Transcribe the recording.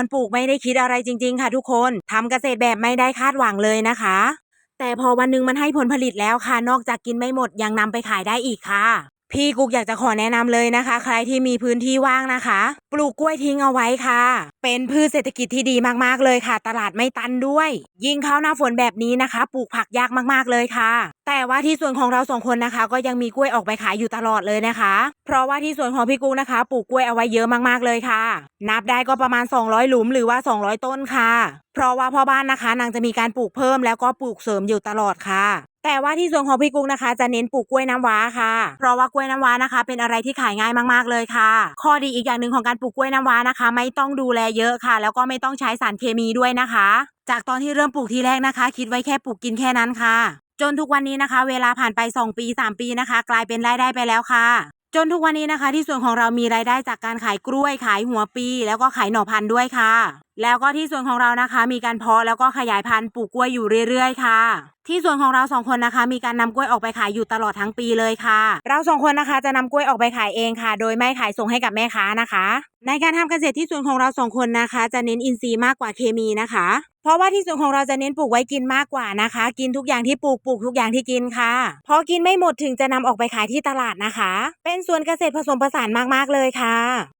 อนปลูกไม่ได้คิดอะไรจริง ๆ ค่ะทุกคนทำเกษตรแบบไม่ได้คาดหวังเลยนะคะ แต่พอวันหนึ่งมันให้ผลผลิตแล้วค่ะ นอกจากกินไม่หมดยังนำไปขายได้อีกค่ะ พี่กุ๊กอยากจะขอแนะนำเลยนะคะ ใครที่มีพื้นที่ว่างนะคะ ปลูกกล้วยทิ้งเอาไว้ค่ะ เป็นพืชเศรษฐกิจที่ดีมากๆเลยค่ะ ตลาดไม่ตันด้วย ยิ่งเข้าหน้าฝนแบบนี้นะคะ ปลูกผักยากมากๆเลยค่ะ แต่ว่าที่สวนของเราสองคนนะคะ ก็ยังมีกล้วยออกไปขายอยู่ตลอดเลยนะคะ เพราะว่าที่สวนของพี่กุ๊กนะคะ ปลูกกล้วยเอาไว้เยอะมากๆเลยค่ะ นับได้ก็ประมาณ 200 หลุมหรือว่า 200 ต้นค่ะ เพราะว่าพ่อบ้านนะคะนางจะมีการปลูกเพิ่มแล้วก็ปลูกเสริมอยู่ตลอดค่ะ แต่ว่าที่สวนของพี่กุ๊กนะคะ จะเน้นปลูกกล้วยน้ำว้าค่ะ เพราะว่ากล้วยน้ำว้านะคะ เป็นอะไรที่ขายง่ายมากๆเลยค่ะ ข้อดีอีกอย่างหนึ่งของการปลูกกล้วยน้ำว้านะคะ ไม่ต้องดูแลเยอะค่ะ แล้วก็ไม่ต้องใช้สารเคมีด้วยนะคะ จากตอนที่เริ่มปลูกทีแรกนะคะ คิดไว้แค่ปลูกกินแค่นั้นค่ะ จนทุกวันนี้นะคะ เวลาผ่านไป 2 ปี 3 ปีนะคะ กลายเป็นรายได้ไปแล้วค่ะ จนทุกวันนี้นะคะ ที่สวนของเรามีรายได้จากการขายกล้วยขายหัวปี แล้วก็ขายหน่อพันธุ์ด้วยค่ะ แล้วก็ที่สวนของเรานะคะ มีการเพาะแล้วก็ขยายพันธุ์ปลูกกล้วยอยู่เรื่อยๆ ค่ะ ที่สวนของเราสองคนนะคะ มีการนำกล้วยออกไปขายอยู่ตลอดทั้งปีเลยค่ะ เราสองคนนะคะจะนำกล้วยออกไปขายเองค่ะ โดยไม่ขายส่งให้กับแม่ค้านะคะ ในการทำเกษตรที่สวนของเราสองคนนะคะ จะเน้นอินทรีย์มากกว่าเคมีนะคะ เพราะว่าที่สวนของเราจะเน้นปลูกไว้กินมากกว่านะคะ กินทุกอย่างที่ปลูกปลูกทุกอย่างที่กินค่ะ พอกินไม่หมดถึงจะนำออกไปขายที่ตลาดนะคะ เป็นสวนเกษตรผสมผสานมากๆเลยค่ะ